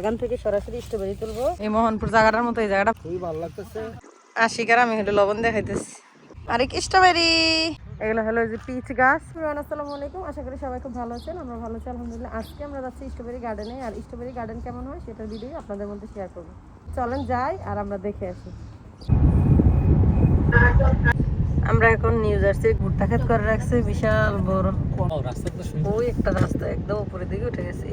বাগান থেকে সরাসরি স্ট্রবেরি তুলবো। এই মোহনপুর জায়গাটার মতো এই জায়গাটা। খুবই ভালো লাগতেছে। আশিকার আমি হলো লবণ দেখাইতেছি আরে কি স্ট্রবেরি। এগুলো হলো যে পিচ গাছ। আসসালামু আলাইকুম। আশা করি সবাই খুব ভালো আছেন। আমরা ভালো আছি আলহামদুলিল্লাহ। আজকে আমরা যাচ্ছি স্ট্রবেরি গার্ডেনে। আর স্ট্রবেরি গার্ডেন কেমন হয় সেটার ভিডিও আপনাদের মধ্যে শেয়ার করব। চলেন যাই আর আমরা দেখে আসি। আমরা এখন নিউ জার্সির ভুট্টা ক্ষেত করে রাখছি। বিশাল বড়। রাস্তাটা ওই একটা রাস্তা একদম উপরের দিকে উঠে গেছে।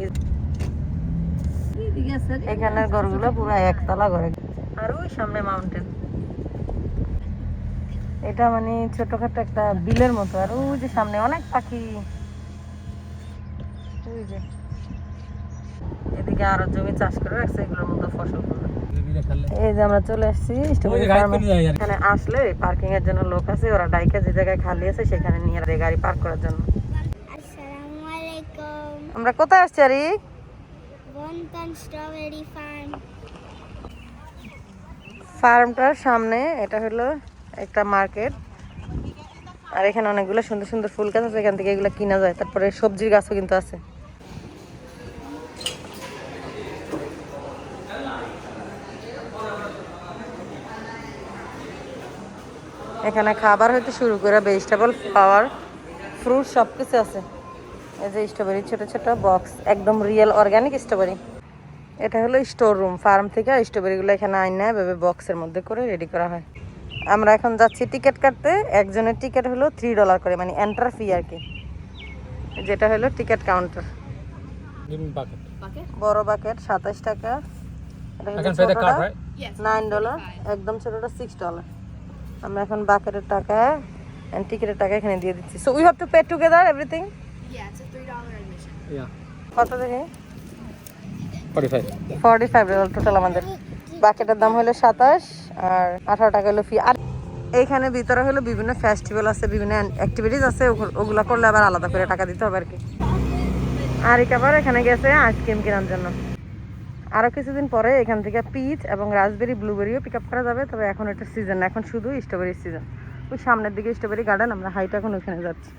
এখানের ঘরগুলো পুরো একতলা ঘরে। আর ওই সামনে মাউন্টেন এটা মানে ছোটখাটো একটা বিলের মতো। আর ওই যে সামনে অনেক পাখি। ওই যে। এদিকে আরও জমি চাষ করে রাখছে এগুলোর মতো ফসল এই যে আমরা চলে আসছি এখানে আসলে পার্কিং এর জন্য লোক আছে ওরা ডাইকা যে জায়গায় খালি আছে সেখানে নিয়ে গাড়ি পার্ক করার জন্য। আমরা কোথায় আসছি আরি ফার্ম ফার্মটার সামনে এটা হলো একটা মার্কেট। আর এখানে অনেকগুলো সুন্দর সুন্দর ফুল গাছ আছে, এখান থেকে এগুলো কিনা যায়। তারপরে সবজির গাছও কিন্তু আছে। এখানে খাবার হইতে শুরু করে ভেজিটেবল ফ্লাওয়ার ফ্রুট সব কিছু আছে। এই যে স্ট্রবেরি ছোট ছোট বক্স একদম রিয়েল অর্গানিক স্ট্রবেরি এটা হলো স্টোর রুম ফার্ম থেকে স্ট্রবেরিগুলো এখানে আইনা এভাবে বক্সের মধ্যে করে রেডি করা হয়। আমরা এখন যাচ্ছি টিকিট কাটতে একজনের টিকিট হলো থ্রি ডলার করে মানে এন্টার ফি আর কি। যেটা হলো টিকিট কাউন্টার বড় বাকেট সাতাশ টাকা। নাইন ডলার একদম ছোটটা সিক্স ডলার আমরা এখন বাকেটের টাকা টিকিটের টাকা এখানে দিয়ে দিচ্ছি। So we have to pay together everything কত দেখে? ফর্টি ফাইভ ডলার টোটাল আমাদের। বাকেটের দাম হলো সাতাশ আর আঠারো টাকা হলো ফি আর এইখানে ভিতরে হলো বিভিন্ন ফেস্টিভ্যাল আছে বিভিন্ন অ্যাক্টিভিটিস আছে ওগুলো- করলে আবার আলাদা করে টাকা দিতে হবে আর কি। আর আবার এখানে গেছে আইসক্রিম কেনার জন্য। আরও কিছুদিন পরে এখান থেকে পিচ এবং রাসবেরি ব্লুবেরিও পিক আপ করা যাবে তবে এখন এটা সিজন এখন শুধু স্ট্রবেরি সিজন ওই সামনের দিকে স্ট্রবেরি গার্ডেন আমরা হাইট এখন ওখানে যাচ্ছি।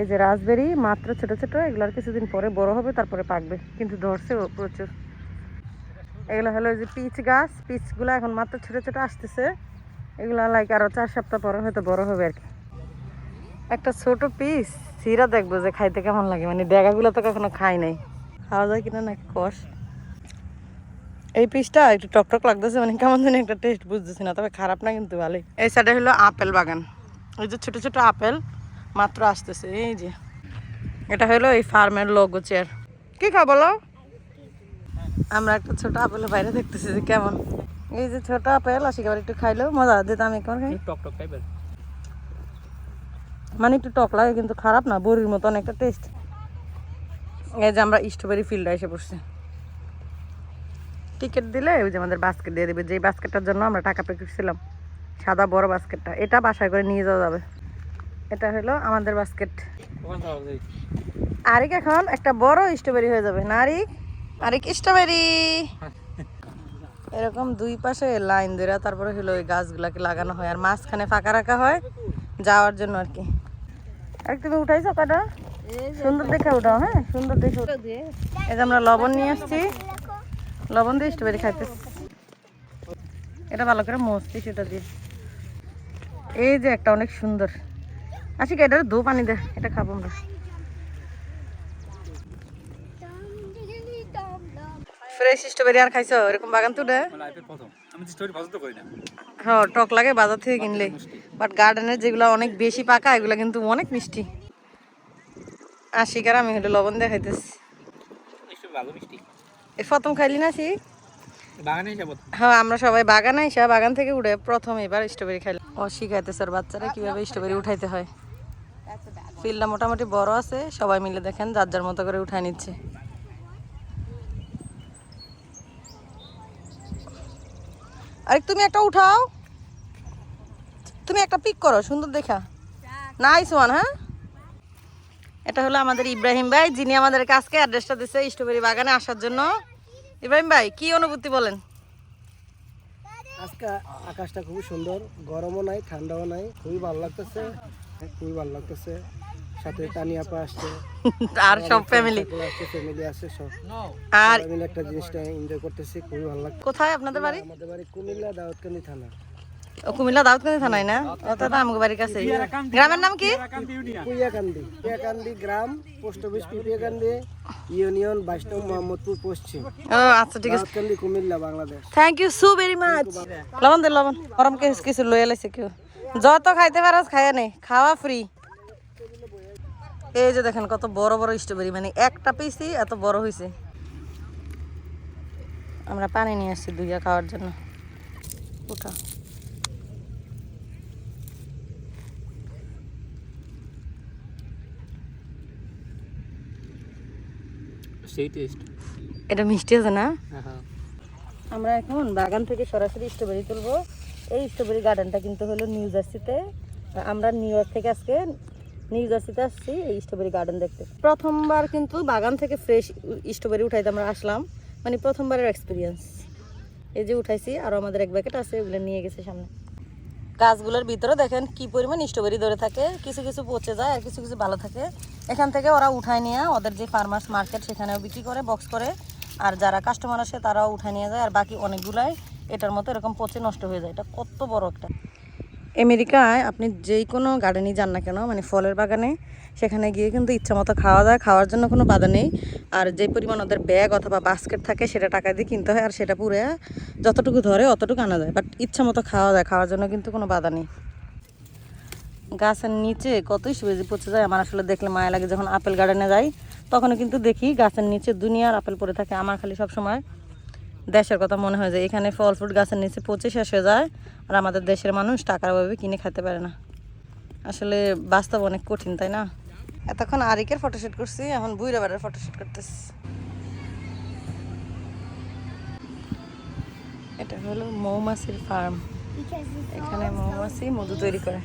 এই যে রাসবেরি, মাত্র ছোট ছোট এগুলোর কিছুদিন পরে বড় হবে, তারপরে পাকবে। কিন্তু ধরছে প্রচুর। এগুলো হলো যে পিচ গাছ, পিচগুলো এখন মাত্র ছোট ছোট আসতেছে। এগুলো লাইক আরও চার সপ্তাহ পরে হয়তো বড় হবে আর কি। একটা ছোট পিস সিরা দেখব যে খাইতে কেমন লাগে। মানে ডেগাগুলো তো কখনো খাই নাই। খাওয়া যায় কিনা নাকি কষ। এই পিসটা একটু টকটক লাগতেছে মানে কেমন যেন একটা টেস্ট বুঝতেছি না, তবে খারাপ না কিন্তু ভালোই। এই সাইডে হলো আপেল বাগান। ওই যে ছোট ছোট আপেল মাত্র আসতেছে এই যে। এটা হলো এই ফার্মের লোগো চেয়ার কি খাও বলো? আমরা একটা ছোট আপেল বাইরে দেখতেছি যে কেমন। এই যে ছোট আপেল আশি আবার একটু খাইলেও মজা দিতাম আমি কেমন খাই। টক টক খাইবেন মানে একটু টক লাগে কিন্তু খারাপ না বড়ির মতন একটা টেস্ট এই যে আমরা স্ট্রবেরি ফিল্ডে এসে পড়ছি। টিকিট দিলে ওই যে আমাদের বাস্কেট দিয়ে দেবে। যেই বাস্কেটটার জন্য আমরা টাকা পে করছিলাম সাদা বড় বাস্কেটটা এটা বাসায় করে নিয়ে যাওয়া যাবে। এটা হলো আমাদের বাস্কেট আরিক এখন একটা বড় স্ট্রবেরি হয়ে যাবে। না আরিক? আরিক স্ট্রবেরি এরকম দুই পাশে লাইন ধরে তারপরে হলো ওই গাছগুলাকে লাগানো হয় আর মাঝখানে ফাঁকা রাখা হয় যাওয়ার জন্য আর কি। আর তুমি উঠাইছো কাটা? সুন্দর দেখে উঠাও হ্যাঁ? সুন্দর দেখে। এই যে আমরা লবণ নিয়ে আসছি। লবণ দিয়ে স্ট্রবেরি খাইতেছি। এটা ভালো করে মস্তি সেটা দিয়ে। এই যে একটা অনেক সুন্দর। আচ্ছা এটা দু পানি দে এটা খাব আমরা। ফ্রেশ স্ট্রবেরি আর খাইছো এরকম বাগান তুলে হ্যাঁ টক লাগে বাজার থেকে কিনলে। বাট গার্ডেনের যেগুলো অনেক বেশি পাকা এগুলো কিন্তু অনেক মিষ্টি। আশিকার আমি হলো লবণ দিয়ে খাইতেছি। একটু ভালো মিষ্টি। এই প্রথম খাইলি না যাব হ্যাঁ আমরা সবাই বাগানে থেকে উঠে প্রথম এবার স্ট্রবেরি খাইলাম। ও বাচ্চারা উঠাইতে হয়। মোটামুটি বড় আছে, সবাই মিলে দেখেন, যার যার মতো করে উঠাই নিচ্ছে। আরে, তুমি একটা উঠাও। তুমি একটা পিক করো, সুন্দর দেখা। নাইস ওয়ান হ্যাঁ? এটা হলো আমাদের ইব্রাহিম ভাই, যিনি আমাদের কাছকে অ্যাড্রেসটা দিচ্ছে স্ট্রবেরি বাগানে আসার জন্য। ইব্রাহিম ভাই কি অনুভূতি বলেন? আজকে আকাশটা খুব সুন্দর গরমও নাই ঠান্ডাও নাই খুবই ভালো লাগতেছে খুবই ভালো লাগতেছে। সাথে তানি আপা আসছে। আর সব ফ্যামিলি আসছে ফ্যামিলি আছে সব। আর মিলে একটা জিনিসটা এনজয় করতেছি খুবই ভালো লাগছে কোথায় আপনাদের বাড়ি? আমাদের বাড়ি কুমিল্লা দাউদকান্দি থানা। ও কুমিল্লা দাউদকান্দি থানায় না? ওটা তো আমাকে বাড়ির কাছে। গ্রামের নাম কি? কুইয়াকান্দি কুইয়াকান্দি গ্রাম পোস্ট অফিস ইউনিয়ন বাইশ নং মোহাম্মদপুর পশ্চিম। ও আচ্ছা ঠিক আছে। Daudkandi Comilla Bangladesh. Thank you so very much লবণ দে লবণ। গরম কিছু কিছু লয়ে লাইছে কেউ। যত খাইতে পারাস খাইয়া নেই খাওয়া ফ্রি এই যে দেখেন কত বড় বড় স্ট্রবেরি মানে একটা পিসি এত বড় হয়েছে আমরা পানি নিয়ে আসছি দুইয়া খাওয়ার জন্য। উঠা। সেই টেস্ট এটা মিষ্টি আছে না? হ্যাঁ আমরা এখন বাগান থেকে সরাসরি স্ট্রবেরি তুলবো। এই স্ট্রবেরি গার্ডেনটা কিন্তু হলো নিউ জার্সিতে আমরা নিউ ইয়র্ক থেকে আজকে নিউ জার্সিতে আসছি এই স্ট্রবেরি গার্ডেন দেখতে। প্রথমবার কিন্তু বাগান থেকে ফ্রেশ স্ট্রবেরি উঠাইতে আমরা আসলাম। মানে প্রথমবারের এক্সপিরিয়েন্স এই যে উঠাইছি আর আমাদের এক প্যাকেট আছে ওগুলো নিয়ে গেছে সামনে। গাছগুলোর ভিতরে দেখেন কি পরিমাণ স্ট্রবেরি ধরে থাকে। কিছু কিছু পচে যায় আর কিছু কিছু ভালো থাকে। এখান থেকে ওরা উঠায় নিয়ে ওদের যে ফার্মার্স মার্কেট সেখানেও বিক্রি করে বক্স করে। আর যারা কাস্টমার আসে তারাও উঠায় নিয়ে যায়। আর বাকি অনেকগুলাই এটার মতো এরকম পচে নষ্ট হয়ে যায়। এটা কত বড় একটা। আমেরিকায় আপনি যেই কোনো গার্ডেনই যান না কেন মানে ফলের বাগানে, সেখানে গিয়ে কিন্তু ইচ্ছা মতো খাওয়া যায়। খাওয়ার জন্য কোনো বাধা নেই। আর যে পরিমাণ ওদের ব্যাগ অথবা বাস্কেট থাকে, সেটা টাকা দিয়ে কিনতে হয়। আর সেটা পুরে যতটুকু ধরে, অতটুকু আনা যায়। বাট ইচ্ছা মতো খাওয়া যায়। খাওয়ার জন্য কিন্তু কোনো বাধা নেই। গাছের নিচে কতই সুবেজি পচে যায় আমার আসলে দেখলে মায়া লাগে যখন আপেল গার্ডেনে যাই তখন কিন্তু দেখি গাছের নিচে দুনিয়ার আপেল পড়ে থাকে। আমার খালি সব সময় দেশের কথা মনে হয় যে এখানে ফল ফ্রুট গাছের নিচে পচে শেষ হয়ে যায় আর আমাদের দেশের মানুষ টাকার অভাবে কিনে খেতে পারে না। আসলে বাস্তব অনেক কঠিন তাই না? এতক্ষণ আরিকের ফটোশ্যুট করছি এখন বুইরা বাড়ির ফটোশুট করতেছি। এটা হলো মৌমাছির ফার্ম এখানে মৌমাছি মধু তৈরি করে।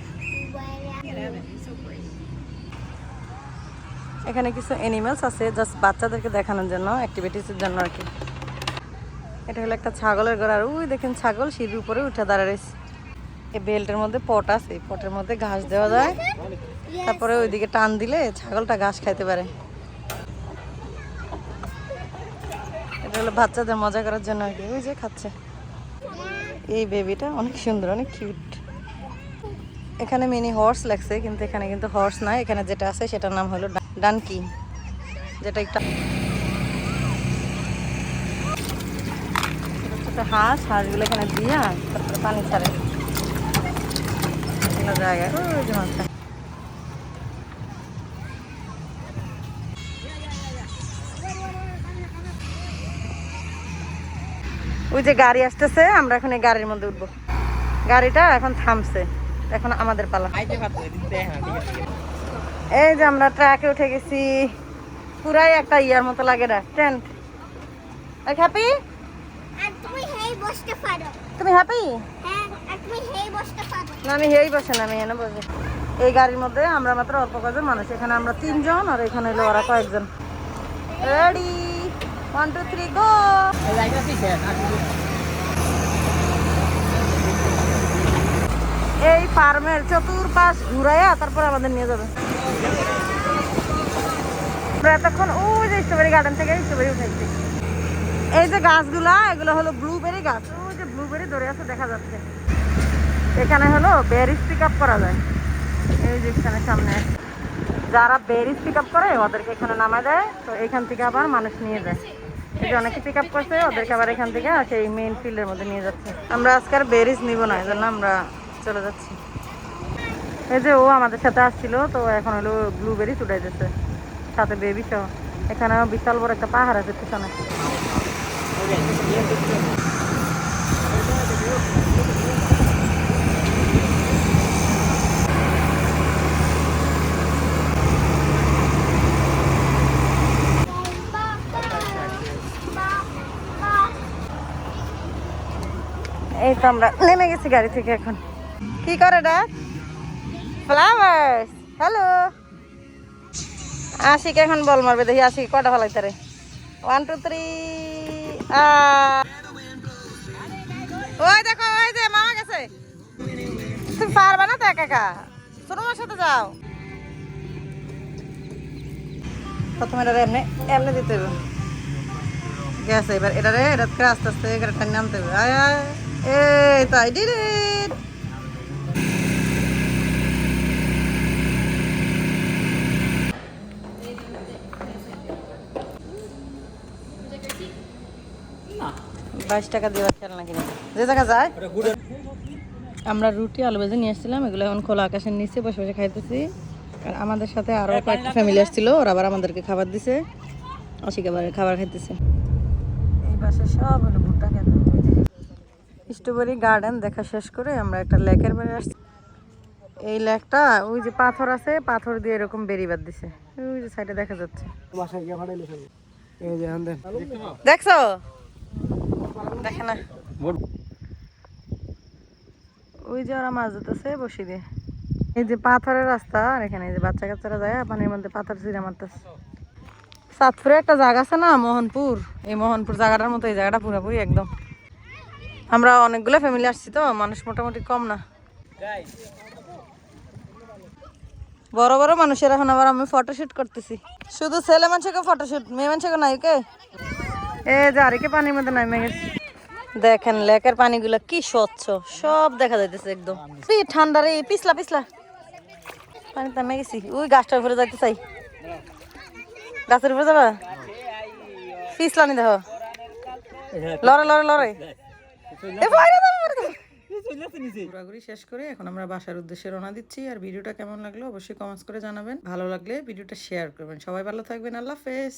এখানে কিছু অ্যানিমেলস আছে জাস্ট বাচ্চাদেরকে দেখানোর জন্য অ্যাক্টিভিটিসের জন্য আর কি। এটা হলো একটা ছাগলের ঘর আর ওই দেখেন ছাগল সিঁড়ির উপরে উঠে দাঁড়াইছে। এই বেল্টের মধ্যে পট আছে পটের মধ্যে ঘাস দেওয়া যায়। তারপরে ওইদিকে টান দিলে ছাগলটা ঘাস খাইতে পারে। এটা হলো বাচ্চাদের মজা করার জন্য আর কি, ওই যে খাচ্ছে। এই বেবিটা অনেক সুন্দর, অনেক কিউট এখানে মিনি হর্স লাগছে, কিন্তু এখানে কিন্তু হর্স নাই। এখানে যেটা আছে সেটার নাম হলো ডানকি, যেটা একটা হাঁস, হাঁসগুলো এখানে দিয়া তারপরে পানি ছাড়ে। ওই যে। ওই যে গাড়ি আসতেছে, আমরা এখন এই গাড়ির মধ্যে উঠবো। গাড়িটা এখন থামছে। এখন আমাদের পালা। এই যে আমরা ট্রাকে উঠে গেছি। পুরাই একটা ইয়ার মতো লাগে না টেন্ট হ্যাপি তুমি হ্যাপি হ্যাঁ না আমি হেই বসে না আমি এনে বসে। এই গাড়ির মধ্যে আমরা মাত্র অল্প কজন মানুষ এখানে আমরা তিনজন আর এখানে হলো ওরা কয়েকজন। Ready one two three go এই ফার্মের চতুর্পাশ ঘুরাইয়া তারপর আমাদের নিয়ে যাবে। এতক্ষণ ওই যে স্ট্রবেরি গার্ডেন থেকে স্ট্রবেরি উঠাইছি। এই যে গাছগুলা, এগুলো হলো ব্লুবেরি গাছ। ওই যে ব্লুবেরি ধরে আছে, দেখা যাচ্ছে। এখানে হলো বেরিজ পিক আপ করা যায়। এই যে এখানে সামনে। যারা বেরিজ পিক আপ করে, ওদেরকে এখানে নামা দেয়। তো এখান থেকে আবার মানুষ নিয়ে যায়। এই যে অনেকে পিক আপ করছে, ওদেরকে আবার এখান থেকে সেই মেইন ফিল্ডের মধ্যে নিয়ে যাচ্ছে। আমরা আজকে আর বেরিজ নিব না, এই জন্য আমরা চলে যাচ্ছি। এই যে ও আমাদের সাথে আসছিল, তো এখন হলো ব্লুবেরি দিচ্ছে সাথে বেবি সহ এখানে বিশাল বড় একটা পাহাড় আছে পিছনে। এই তো আমরা নেমে গেছি গাড়ি থেকে এখন। কি করে ডাক ফ্লাওয়ার্স হ্যালো আশিক এখন বল মারবে, দেখি আশিক কটা ফেলাইতে রে ওয়ান টু থ্রি ওই দেখো, ওই যে মামা গেছে। তুমি পারবে না তো একা ছোট সাথে যাও। প্রথমে এটা এমনি এমনি দিতে হবে। গ্যাস এবার এটা রে এটা আস্তে আস্তে এটা নামতে হবে। আয় এই তো আই বাইশ টাকা দিয়ে খেল না কিনে। যে জায়গা যায়। আমরা রুটি আলু ভেজে নিয়ে আসছিলাম। এগুলো এখন খোলা আকাশের নিচে বসে বসে খাইতেছি। আর আমাদের সাথে আরও কয়েকটা ফ্যামিলি আসছিল। ওরা আবার আমাদেরকে খাবার দিছে। অসিক আবার খাবার খাইতেছে। এই পাশে সব হলো ভুট্টা খেতে। স্ট্রবেরি গার্ডেন দেখা শেষ করে আমরা একটা লেকের বাড়ি আসছি। এই লেকটা ওই যে পাথর আছে পাথর দিয়ে এরকম বেরিবাদ দিছে। ওই যে সাইডে দেখা যাচ্ছে। দেখছ? ওই যে ওরা মাছ ধরতেছে, বসি দিয়ে। এই যে পাথরের রাস্তা এখানে বাচ্চা কাচ্চারা যায়, পানির মধ্যে একটা জায়গা আছে না, মোহনপুর? এই মোহনপুর মতো এই জায়গাটা পুরোপুরি একদম। আমরা অনেকগুলো ফ্যামিলি আসছি তো, মানুষ মোটামুটি কম না। বড় বড় মানুষের এখন আবার আমি ফটোশুট করতেছি। শুধু ছেলে মানুষকে ফটোশুট মেয়ে মানুষকে নাই কে এ জারিকে পানির মধ্যে নামে গেছে। দেখেন লেকের পানিগুলো কি স্বচ্ছ। সব দেখা যাইতেছে একদম। ঠান্ডা রে পিছলা পিছলা। পানি নামে গেছি। ওই গাছটার উপরে যাইতে চাই। গাছের উপরে যাবা? পিছলানি দেখো। লড়ে লড়ে লড়ে। ঘোরাঘুরি শেষ করে এখন আমরা বাসার উদ্দেশ্যে রওনা দিচ্ছি। আর ভিডিওটা কেমন লাগল অবশ্যই কমেন্টস করে জানাবেন। ভালো লাগলে ভিডিওটা শেয়ার করবেন। সবাই ভালো থাকবেন। আল্লাহ হাফেজ।